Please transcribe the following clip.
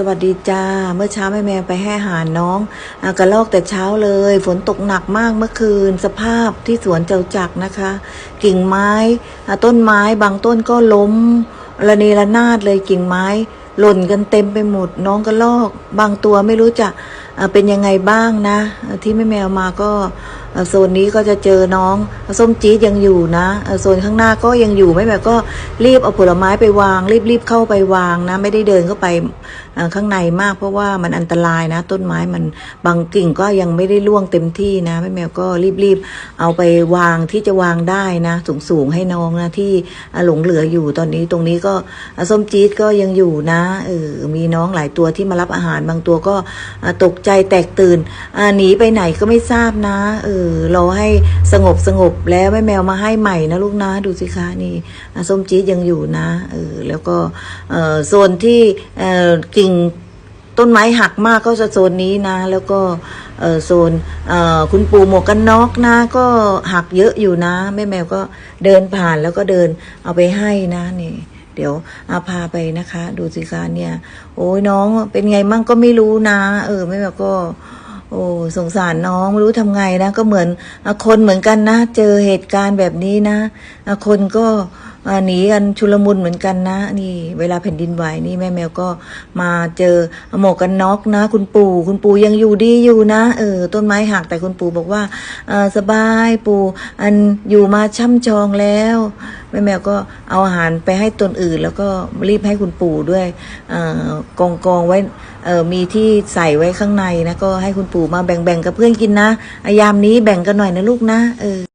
สวัสดีจ้า เมื่อเช้าแม่แมวไปให้อาหารน้องอากระลอกแต่เช้าเลย ฝนตกหนักมากเมื่อคืน สภาพที่สวนเจ้าจักนะคะ กิ่งไม้ต้นไม้บางต้นก็ล้มระเนระนาดเลยกิ่งไม้ หล่นกันเต็มไปหมด น้องกระลอก บางตัวไม่รู้จะเป็นยังไงบ้างนะ ที่แม่แมวมาก็ โซนนี้ก็จะเจอน้องส้มจี๊ดยังอยู่นะโซนข้างหน้าก็ยังอยู่แม่แมวก็รีบเอาผลไม้ไปวาง รีบรีบเข้าไปวางนะ ไม่ได้เดินเข้าไปข้างในมากเพราะว่ามันอันตรายนะ ต้นไม้มันบางกิ่งก็ยังไม่ได้ร่วงเต็มที่นะแม่แมวก็รีบรีบเอาไปวางที่จะวางได้นะสูงสูงๆให้น้องนะที่หลงเหลืออยู่ตอนนี้ตรงนี้ก็ส้มจี๊ดก็ยังอยู่นะเออมีน้องหลายตัวที่มารับอาหารบางตัวก็ตกใจแตกตื่นหนีไปไหนก็ไม่ทราบนะเออเรอให้สงบสงบแล้วแม่แมวมาให้ใหม่นะลูกนะดูสิคะนี่อาส้มจี๊ดยังอยู่นะเออแล้วก็เออโซนที่เออกิ่งต้นไม้หักมากก็จะโซนนี้นะ แล้วก็เออโซนเออคุณปู่หมวกกันน็อกนะ ก็หักเยอะอยู่นะแม่แมวก็เดินผ่านแล้วก็เดินเอาไปให้นะนี่ เดี๋ยวอาพาไปนะคะ ดูสิคะเนี่ย โอ้ยน้องเป็นไงมั่งก็ไม่รู้นะ เออแม่แมวก็ โอ้สงสารน้องไม่รู้ทำไงนะ ก็เหมือนคนเหมือนกันนะ เจอเหตุการณ์แบบนี้นะคนก็ หนีกันชุลมุนเหมือนกันนะ นี่ เวลาแผ่นดินไหวนี่แม่แมวก็มาเจอหมวกกันน็อกนะ คุณปู่คุณปู่ยังอยู่ดีอยู่นะเออต้นไม้หักแต่คุณปู่บอกว่าเออสบายปู่อันอยู่มาช่ำชองแล้วแม่แมวก็เอาอาหารไปให้ตนอื่น แล้วก็รีบให้คุณปู่ด้วยเออกองกองไว้เออมีที่ใส่ไว้ข้างในนะก็ให้คุณปู่มาแบ่งๆกับเพื่อนกินนะอะยามนี้แบ่งกันหน่อยนะลูกนะเออ